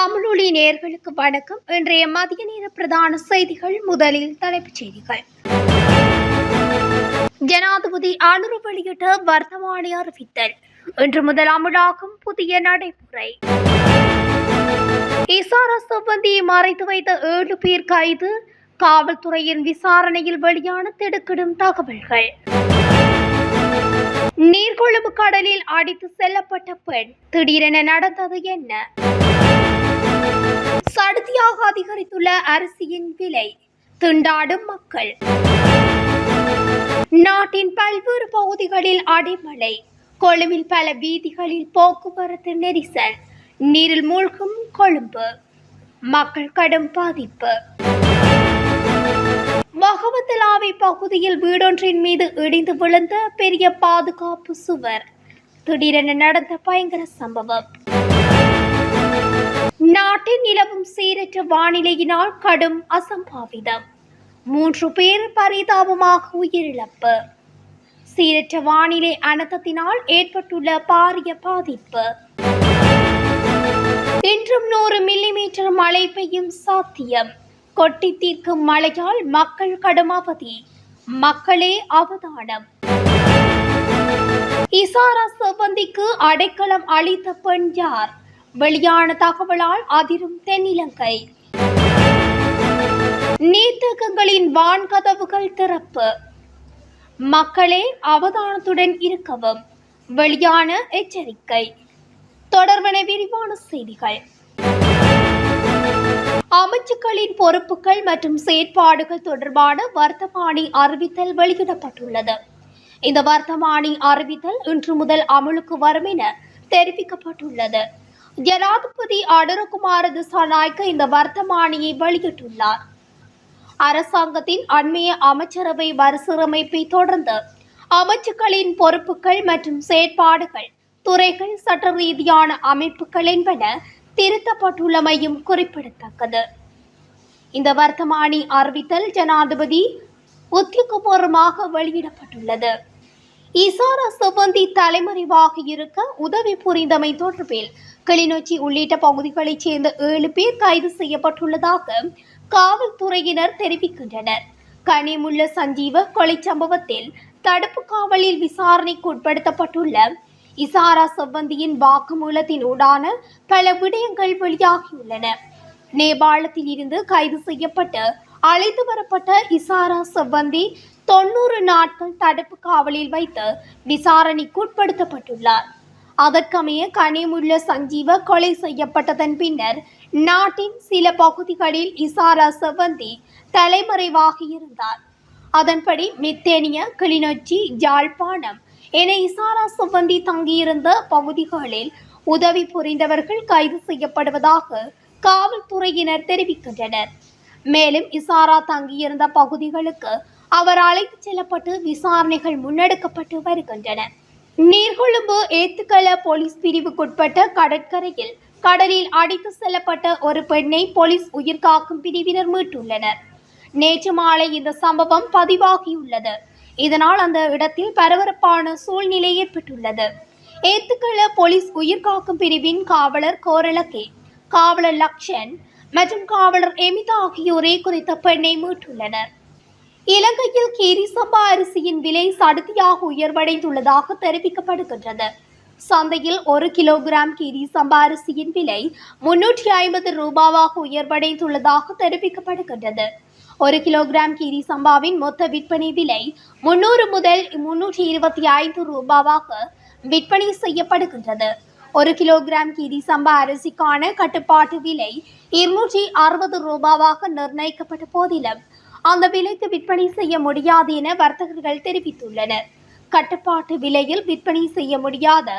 தமிழொலி நேர்களுக்கு வணக்கம். இன்றைய மதிய நேர பிரதான செய்திகள் முதலில் தலைப்புச் செய்திகள். ஜனாதிபதி அனுரு வெளியிட்ட வர்த்தமானி அறிவித்தல். இன்று முதல் அமலாகும் புதிய நடைமுறை. இசாரா சிப்பந்தியை மறைத்து வைத்த ஏழு பேர் கைது. காவல்துறையின் விசாரணையில் வெளியான திடுக்கிடும் தகவல்கள். நீர்கொழும்பு கடலில் அடித்து செல்லப்பட்ட பெண் திடீரென நடந்தது என்ன? சடுதியாக அதிகரித்துள்ள அரிசியின் விலை திண்டாடும் மக்கள். நாட்டின் பல்வேறு பகுதிகளில் அடிமலை கொழும்பில் பல வீதிகளில் போக்குவரத்து நெரிசல் நீரில் மூழ்கும் கொழும்பு மக்கள் கடும் பாதிப்பு. மகவத்தலாவை பகுதியில் வீடொன்றின் மீது இடிந்து விழுந்த பெரிய பாதுகாப்பு சுவர். திடீரென நடந்த பயங்கர சம்பவம். நாட்டில் நிலவும் சீரற்ற வானிலையினால் கடும் அசம்பாவிதம். மூன்று பேர் பரிதாபமாக உயிரிழப்பு. சீரற்ற வானிலை அனர்த்தத்தினால் ஏற்பட்டுள்ள பாரிய பாதிப்பு. இன்றும் நூறு மில்லிமீட்டர் மழை பெய்யும் சாத்தியம். கொட்டி தீர்க்கும் மழையால் மக்கள் கடும் அவதி மக்களே அவதானம். இசாரா செவ்வந்திக்கு அடைக்கலம் அளித்த பெண் யார் வெளியான தகவலால் அதிரும் தென்னிலங்கை. நீர்த்தேக்கங்களின் வான்கதவுகள் திறப்பு. மக்களே அவதானத்துடன் இருக்கவும். வெளியான எச்சரிக்கை. தொடர்பன விரிவான செய்திகள். அமைச்சுக்களின் பொறுப்புகள் மற்றும் செயற்பாடுகள் தொடர்பான வர்த்தமானி அறிவித்தல் வெளியிடப்பட்டுள்ளது. இந்த வர்த்தமானி அறிவித்தல் இன்று முதல் அமலுக்கு வரும் என தெரிவிக்கப்பட்டுள்ளது. ஜனாதிபதி அனுரகுமார திசாநாயக்க இந்த வர்த்தமானியை வெளியிட்டுள்ளார். அரசாங்கத்தின் அண்மைய அமைச்சரவை மறுசீரமைப்பை தொடர்ந்து அமைச்சுக்களின் பொறுப்புகள் மற்றும் செயற்பாடுகள் துறைகள் சட்ட ரீதியான அமைப்புகள் என்பன திருத்தப்பட்டுள்ளமையும் குறிப்பிடத்தக்கது. இந்த வர்த்தமானி அறிவித்தல் ஜனாதிபதி உத்திக்குபூர்வமாக வெளியிடப்பட்டுள்ளது. இசாரா சிப்பந்தி தலைமறைவாக இருக்க உதவி புரிந்தமை தொடர்பில் கிளிநொச்சி உள்ளிட்ட பகுதிகளைச் சேர்ந்த ஏழு பேர் கைது செய்யப்பட்டுள்ளதாக காவல்துறையினர் தெரிவிக்கின்றனர். கனிமுள்ள சஞ்சீவ கொலை சம்பவத்தில் தடுப்பு காவலில் விசாரணைக்கு உட்படுத்தப்பட்டுள்ள இசாரா செவ்வந்தியின் வாக்குமூலத்தின் ஊடான பல விடயங்கள் வெளியாகியுள்ளன. நேபாளத்தில் இருந்து கைது செய்யப்பட்டு அழைத்து வரப்பட்ட இசாரா செவ்வந்தி தொண்ணூறு நாட்கள் தடுப்பு காவலில் வைத்து விசாரணைக்கு உட்படுத்தப்பட்டுள்ளார் அதற்கமைய கனிமுள்ள சஞ்சீவ கொலை செய்யப்பட்டதன் பின்னர் நாட்டின் சில பகுதிகளில் இசாரா செவ்வந்தி தலைமறைவாக இருந்தார். அதன்படி மித்தேனிய கிளிநொச்சி யாழ்ப்பாணம் என இசாரா செவ்வந்தி தங்கியிருந்த பகுதிகளில் உதவி புரிந்தவர்கள் கைது செய்யப்படுவதாக காவல்துறையினர் தெரிவிக்கின்றனர். மேலும் இசாரா தங்கியிருந்த பகுதிகளுக்கு அவர் அழைத்து செல்லப்பட்டு விசாரணைகள் முன்னெடுக்கப்பட்டு வருகின்றன. நீர்கொழும்பு ஏத்துக்கள போலீஸ் பிரிவுக்குட்பட்ட கடற்கரையில் கடலில் அடித்து செல்லப்பட்ட ஒரு பெண்ணை போலீஸ் உயிர்காக்கும் பிரிவினர் மீட்டுள்ளனர். நேற்று மாலை இந்த சம்பவம் பதிவாகியுள்ளது. இதனால் அந்த இடத்தில் பரபரப்பான சூழ்நிலை ஏற்பட்டுள்ளது. ஏத்துக்கள போலீஸ் உயிர்காக்கும் பிரிவின் காவலர் கோரலகே காவலர் லக்ஷன் மற்றும் காவலர் எமிதா ஆகியோரே குறித்த பெண்ணை மீட்டுள்ளனர். இலங்கையில் கீரி சம்பா அரிசியின் விலை சடுதியாக உயர்வடைந்துள்ளதாக தெரிவிக்கப்படுகின்றது. சந்தையில் ஒரு கிலோகிராம் கீரி சம்பா அரிசியின் விலை முன்னூற்றி ஐம்பது ரூபாவாக உயர்வடைந்துள்ளதாக தெரிவிக்கப்படுகின்றது. ஒரு கிலோகிராம் கீரி சம்பாவின் மொத்த விற்பனை விலை முன்னூறு முதல் முன்னூற்றி இருபத்தி ஐந்து ரூபாவாக விற்பனை செய்யப்படுகின்றது. ஒரு கிலோகிராம் கீரி சம்பா அரிசிக்கான கட்டுப்பாட்டு விலை இருநூற்றி அறுபது ரூபாவாக நிர்ணயிக்கப்பட்ட போதிலும் அந்த விலைக்கு விற்பனை செய்ய முடியாது என வர்த்தகர்கள் தெரிவித்துள்ளனர். கட்டுப்பாட்டு விலையில் விற்பனை செய்ய முடியாத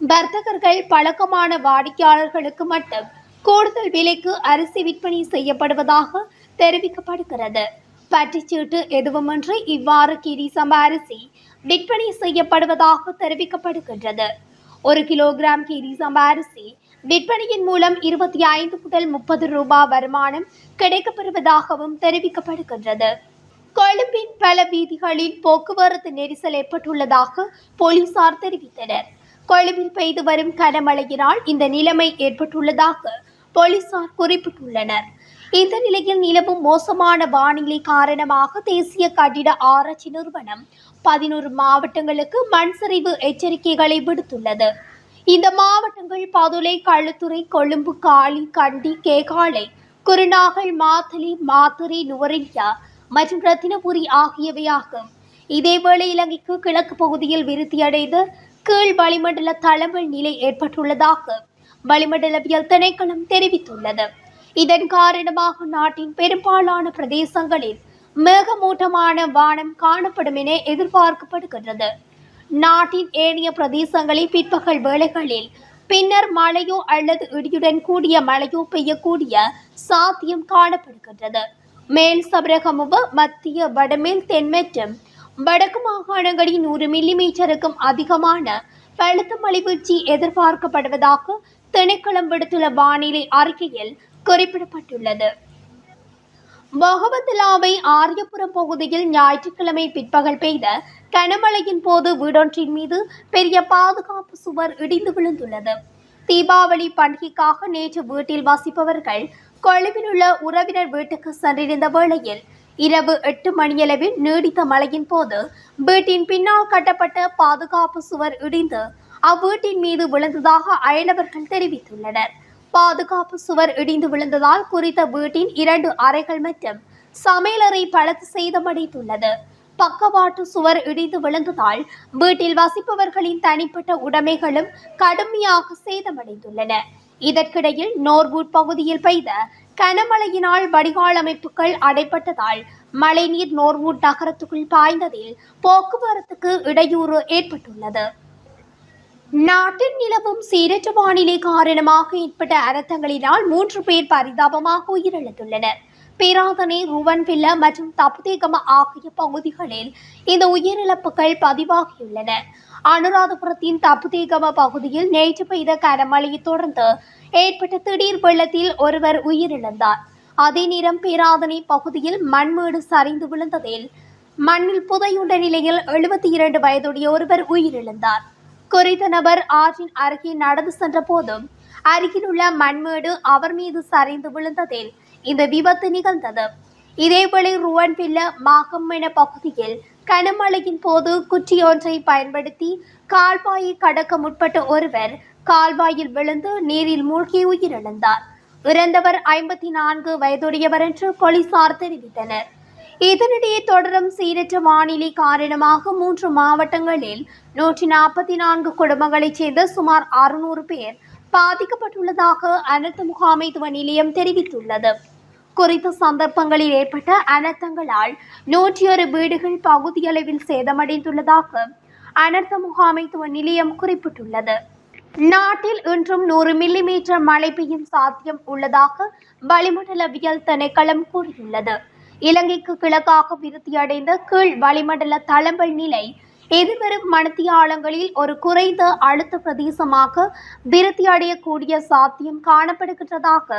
வர்த்தகர்கள் பழக்கமான வாடிக்கையாளர்களுக்கு மட்டும் கூடுதல் விலைக்கு அரிசி விற்பனை செய்யப்படுவதாக தெரிவிக்கப்படுகிறது. பட்டிச்சீட்டு எதுவுமின்றி இவ்வாறு கிரி அரிசி விற்பனை செய்யப்படுவதாக தெரிவிக்கப்படுகின்றது. ஒரு கிலோகிராம் கீரி அரிசி விற்பனையின் மூலம் இருபத்தி ஐந்து முதல் முப்பது ரூபாய் வருமானம் கிடைக்கப்பெறுவதாகவும் தெரிவிக்கப்படுகின்றது. கொழும்பின் பல வீதிகளில் போக்குவரத்து நெரிசல் ஏற்பட்டுள்ளதாக போலீசார் தெரிவித்தனர். கொழும்பில் பெய்து வரும் கனமழையினால் இந்த நிலைமை ஏற்பட்டுள்ளதாக போலீசார் குறிப்பிட்டுள்ளனர். இந்த நிலையில் நிலவும் மோசமான வானிலை காரணமாக தேசிய கட்டிட ஆராய்ச்சி நிறுவனம் பதினோரு மாவட்டங்களுக்கு மண் சரிவு எச்சரிக்கைகளை விடுத்துள்ளது. இந்த மாவட்டங்கள் பதுளை களுத்துறை கொழும்பு காலி கண்டி கேகாலை குருநாகல் மாத்தளை மாத்தறை நுவரெலியா மற்றும் ரத்தினபுரி ஆகியவையாகும். இதேவேளை இலங்கைக்கு கிழக்கு பகுதியில் விருத்தியடைந்து கீழ் வளிமண்டல தளவல் நிலை ஏற்பட்டுள்ளதாக வளிமண்டலவியல் திணைக்களம் தெரிவித்துள்ளது. இதன் காரணமாக நாட்டின் பெரும்பாலான பிரதேசங்களில் மேகமூட்டமான வானம் காணப்படும் என எதிர்பார்க்கப்படுகின்றது. நாட்டின் ஏனைய பிரதேசங்களில் பிற்பகல் வேளைகளில் பின்னர் மழையோ அல்லது இடியுடன் கூடிய மழையோ பெய்யக்கூடிய சாத்தியம் காணப்படுகின்றது. மேல் சபரகமுவ மத்திய வடமேல் தென் மற்றும் வடக்கு மாகாணங்களில் நூறு மில்லிமீட்டருக்கும் அதிகமான பழுத்த மழை வீழ்ச்சி எதிர்பார்க்கப்படுவதாக திணைக்களம் விடுத்துள்ள வானிலை அறிக்கையில் குறிப்பிடப்பட்டுள்ளது. பகவத்லாவை ஆரியபுரம் பகுதியில் ஞாயிற்றுக்கிழமை பிற்பகல் பெய்த கனமழையின் போது வீடொன்றின் மீது பெரிய பாதுகாப்பு சுவர் இடிந்து விழுந்துள்ளது. தீபாவளி பண்டிகைக்காக நேற்று வீட்டில் வசிப்பவர்கள் கொழும்பில் உள்ள உறவினர் வீட்டுக்கு சென்றிருந்த வேளையில் இரவு எட்டு மணியளவில் நீடித்த மழையின் போது வீட்டின் பின்னால் கட்டப்பட்ட பாதுகாப்பு சுவர் இடிந்து அவ்வீட்டின் மீது விழுந்ததாக அயலவர்கள் தெரிவித்துள்ளனர். பாதுகாப்பு சுவர் இடிந்து விழுந்ததால் குறித்த வீட்டின் இரண்டு அறைகள் மற்றும் சமையலறை பலத்து சேதமடைந்துள்ளது. பக்கவாட்டு சுவர் இடிந்து விழுந்ததால் வீட்டில் வசிப்பவர்களின் தனிப்பட்ட உடைமைகளும் கடுமையாக சேதமடைந்துள்ளன. இதற்கிடையில் நோர்வூட் பகுதியில் பெய்த கனமழையினால் வடிகால் அமைப்புகள் அடைப்பட்டதால் மழைநீர் நோர்வூட் நகரத்துக்குள் பாய்ந்ததில் போக்குவரத்துக்கு இடையூறு ஏற்பட்டுள்ளது. நாட்டில் நிலவும் சீரற்ற வானிலை காரணமாக ஏற்பட்ட அரத்தங்களினால் மூன்று பேர் பரிதாபமாக உயிரிழந்துள்ளனர். பேராதனை ருவன்வில்ல மற்றும் தப்புதேகம ஆகிய பகுதிகளில் இந்த உயிரிழப்புகள் பதிவாகியுள்ளன. அனுராதபுரத்தின் தப்புதேகம பகுதியில் நேற்று பெய்த கனமழையை தொடர்ந்து ஏற்பட்ட திடீர் வெள்ளத்தில் ஒருவர் உயிரிழந்தார். அதே நேரம் பேராதனை பகுதியில் மண்மேடு சரிந்து விழுந்ததில் மண்ணில் புதையுண்ட நிலையில் எழுபத்தி இரண்டு வயதுடைய ஒருவர் உயிரிழந்தார். குறித்த நபர் ஆற்றின் அருகே நடந்து சென்ற போதும் அருகிலுள்ள மண்மேடு அவர் மீது சரிந்து விழுந்ததில் இந்த விபத்து நிகழ்ந்தது. இதேவேளை ருவன்பில்ல மாகம்மென பகுதியில் கனமழையின் போது குற்றியொன்றை பயன்படுத்தி கால்வாயை கடக்க முற்பட்ட ஒருவர் கால்வாயில் விழுந்து நீரில் மூழ்கி உயிரிழந்தார். இறந்தவர் ஐம்பத்தி நான்கு வயதுடையவர் என்று போலீசார் தெரிவித்தனர். இதனிடையே தொடரும் சீரற்ற வானிலை காரணமாக மூன்று மாவட்டங்களில் நூற்றி நாற்பத்தி நான்கு குடும்பங்களைச் சேர்ந்த சுமார் அறுநூறு பேர் பாதிக்கப்பட்டுள்ளதாக அனர்த்த முகாமைத்துவ நிலையம் தெரிவித்துள்ளது. குறித்த சந்தர்ப்பங்களில் ஏற்பட்ட அனர்த்தங்களால் நூற்றி ஒரு வீடுகள் பகுதியளவில் சேதமடைந்துள்ளதாக அனர்த்த முகாமைத்துவ நிலையம் குறிப்பிட்டுள்ளது. நாட்டில் இன்றும் நூறு மில்லிமீட்டர் மழை பெய்யும் சாத்தியம் உள்ளதாக வளிமண்டலவியல் திணைக்களம் கூறியுள்ளது. இலங்கைக்கு கிழக்காக விருத்தியடைந்த கீழ் வளிமண்டல தளம்பல் நிலை எதிர்வரும் மணித்தியாலங்களில் ஒரு குறைந்த அழுத்த பிரதேசமாக விருத்தியடையக்கூடிய சாத்தியம் காணப்படுகின்றதாக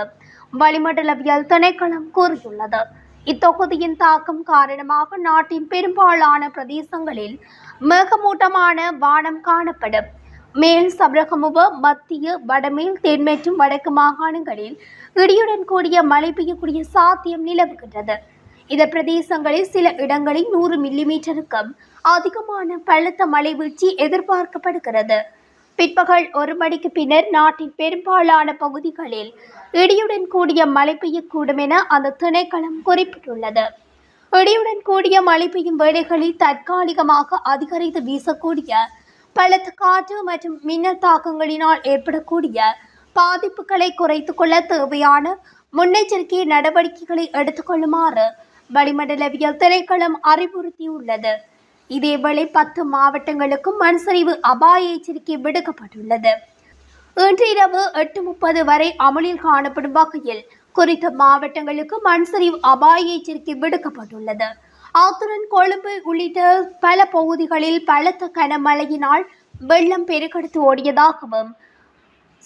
வளிமண்டலவியல் திணைக்களம் கூறியுள்ளது. இத்தொகுதியின் தாக்கம் காரணமாக நாட்டின் பெரும்பாலான பிரதேசங்களில் மேகமூட்டமான வானம் காணப்படும். மேல் சபரகமுவ மத்திய வடமேல் தென் மற்றும் வடக்கு மாகாணங்களில் இடியுடன் கூடிய மழை பெய்யக்கூடிய சாத்தியம் நிலவுகின்றது. இந்த பிரதேசங்களில் சில இடங்களில் நூறு மில்லிமீட்டருக்கும் அதிகமான பலத்த மழை வீழ்ச்சி எதிர்பார்க்கப்படுகிறது. பிற்பகல் ஒரு மணிக்கு பின்னர் நாட்டின் பெரும்பாலான பகுதிகளில் இடியுடன் கூடிய மழை பெய்யக்கூடும் என அந்த திணைக்களம் குறிப்பிட்டுள்ளது. இடியுடன் கூடிய மழை பெய்யும் வேளைகளில் தற்காலிகமாக அதிகரித்து வீசக்கூடிய பலத்த காற்று மற்றும் மின்னல் தாக்கங்களினால் ஏற்படக்கூடிய பாதிப்புகளை குறைத்து கொள்ள தேவையான முன்னெச்சரிக்கை நடவடிக்கைகளை எடுத்துக்கொள்ளுமாறு வளிமண்டலவியல் திணைக்களம் அறிவுறுத்தியுள்ளது. இதேவேளை பத்து மாவட்டங்களுக்கும் மண் சரிவு அபாய எச்சரிக்கை விடுக்கப்பட்டுள்ளது. இன்று இரவு எட்டு முப்பது வரை அமலில் காணப்படும் வகையில் குறித்த மாவட்டங்களுக்கு மண் சரிவு அபாய எச்சரிக்கை விடுக்கப்பட்டுள்ளது. அத்துடன் கொழும்பு உள்ளிட்ட பல பகுதிகளில் பலத்த கனமழையினால் வெள்ளம் பெருக்கெடுத்து ஓடியதாகவும்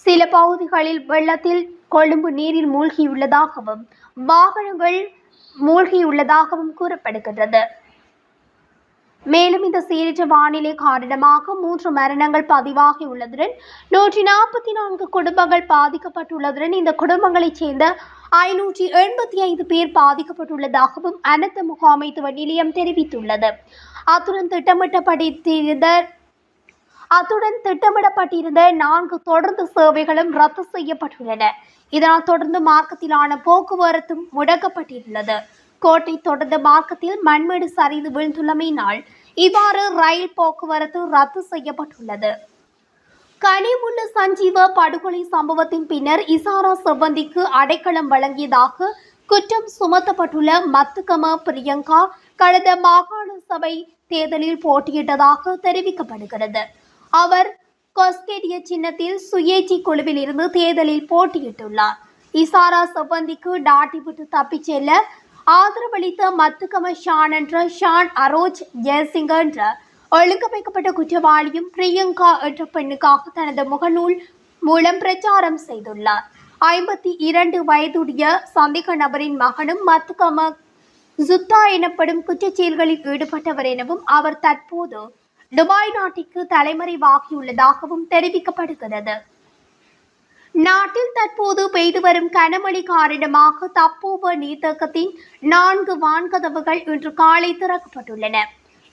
சில பகுதிகளில் வெள்ளத்தில் கொழும்பு நீரில் மூழ்கியுள்ளதாகவும் வாகனங்கள் மூழ்கியுள்ளதாகவும் கூறப்படுகின்றது. மேலும் இந்த சீரற்ற வானிலை காரணமாக மூன்று மரணங்கள் பதிவாகியுள்ளதுடன் நூற்றி நாற்பத்தி நான்கு குடும்பங்கள் பாதிக்கப்பட்டுள்ளதுடன் இந்த குடும்பங்களைச் சேர்ந்த ஐநூற்றி எண்பத்தி ஐந்து பேர் பாதிக்கப்பட்டுள்ளதாகவும் அனைத்து முகாமைத்துவ நிலையம் தெரிவித்துள்ளது. அத்துடன் திட்டமிட்டப்பட்டிருந்த அத்துடன் திட்டமிடப்பட்டிருந்த நான்கு தொடர்ந்து சேவைகளும் ரத்து செய்யப்பட்டுள்ளன. இதனால் தொடர்ந்து மார்க்கத்திலான போக்குவரத்தும் முடக்கப்பட்டிருந்தது. கோட்டை தொடர்ந்து மார்க்கத்தில் மண்மேடு சரிந்து விழுந்துள்ளமையினால் இவ்வாறு ரயில் போக்குவரத்து ரத்து செய்யப்பட்டுள்ளது. கனிமுள்ள சஞ்சீவ படுகொலை சம்பவத்தின் பின்னர் இசாரா செவ்வந்திக்கு அடைக்கலம் வழங்கியதாக குற்றம் சுமத்தப்பட்டுள்ள மத்துகம பிரியங்கா கடந்த மாகாண சபை தேர்தலில் போட்டியிட்டதாக தெரிவிக்கப்படுகிறது. அவர் கொஸ்கேடிய சின்னத்தில் சுயேட்சி குழுவில் இருந்து தேர்தலில் போட்டியிட்டுள்ளார். இசாரா செவ்வந்திக்கு டாட்டி விட்டு தப்பிச் செல்ல ஆதரவளித்த மத்துகம ஷான் என்ற ஷான் அரோஜ் ஜெயசிங்க என்ற ஒழுங்கமைக்கப்பட்ட குற்றவாளியும் பிரியங்கா என்ற பெண்ணுக்காக தனது முகநூல் மூலம் பிரச்சாரம் செய்துள்ளார். ஐம்பத்தி இரண்டு வயதுடைய சந்தேக நபரின் மகனும் மத்துகம சுத்தா எனப்படும் குற்றச்செயல்களில் ஈடுபட்டவர் எனவும் அவர் தற்போது துபாய் நாட்டிற்கு தலைமறைவாகியுள்ளதாகவும் தெரிவிக்கப்படுகிறது. நாட்டில் தற்போது பெய்து வரும் கனமழை காரணமாக தப்போவ நீர்த்தேக்கத்தின் நான்கு வான்கதவுகள் இன்று காலை திறக்கப்பட்டுள்ளன.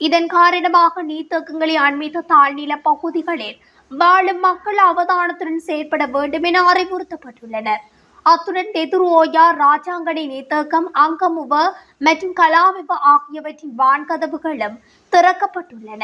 இதன் காரணமாக நீர்த்தேக்கங்களை அண்மித்த தாழ்நில பகுதிகளில் வாழும் மக்கள் அவதானத்துடன் செயற்பட வேண்டும் என அறிவுறுத்தப்பட்டுள்ளனர். அத்துடன் தெதுரோயா ராஜாங்கனை நீர்த்தேக்கம் அங்கமுவ மற்றும் கலாவிப ஆகியவற்றின் வான்கதவுகளும் திறக்கப்பட்டுள்ளன.